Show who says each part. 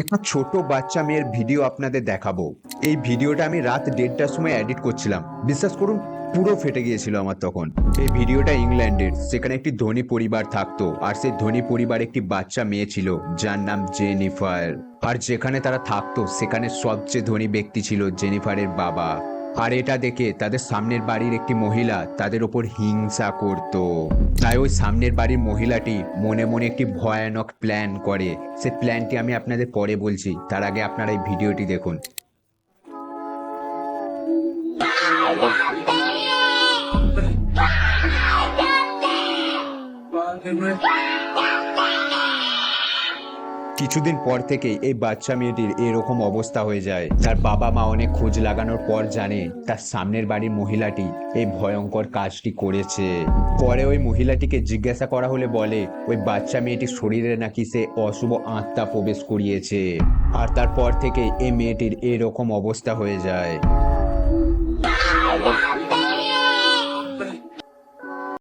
Speaker 1: একটা ছোট বাচ্চা মেয়ের ভিডিও আপনাদের দেখাবো। এই ভিডিওটা আমি রাত দেড়টার সময় এডিট করছিলাম। বিশ্বাস করুন, পুরো ফেটে গিয়েছিল আমার তখন। এই ভিডিওটা ইংল্যান্ডের, সেখানে একটি ধনী পরিবার থাকতো, আর সেই ধনী পরিবার একটি বাচ্চা মেয়ে ছিল, যার নাম জেনিফার আর যেখানে তারা থাকতো, সেখানে সবচেয়ে ধনী ব্যক্তি ছিল জেনিফারের বাবা। আর এটা দেখে তাদের সামনের বাড়ির একটি মহিলা তাদের ওপর হিংসা করত। তাই ওই সামনের বাড়ির মহিলাটি মনে মনে একটি ভয়ানক প্ল্যান করে। সে প্ল্যানটি আমি আপনাদের পরে বলছি, তার আগে আপনারা এই ভিডিওটি দেখুন। কিছুদিন পর থেকে এই বাচ্চা মেয়েটির এরকম অবস্থা হয়ে যায়। তার বাবা মা অনেক খোঁজ লাগানোর পর জানে তার সামনের বাড়ির মহিলাটি এই ভয়ঙ্কর কাজটি করেছে। পরে ওই মহিলাটিকে জিজ্ঞাসা করা হলে বলে, ওই বাচ্চা মেয়েটির শরীরে নাকি সে অশুভ আত্মা প্রবেশ করিয়েছে। আর তারপর থেকে এই মেয়েটির এরকম অবস্থা হয়ে যায়।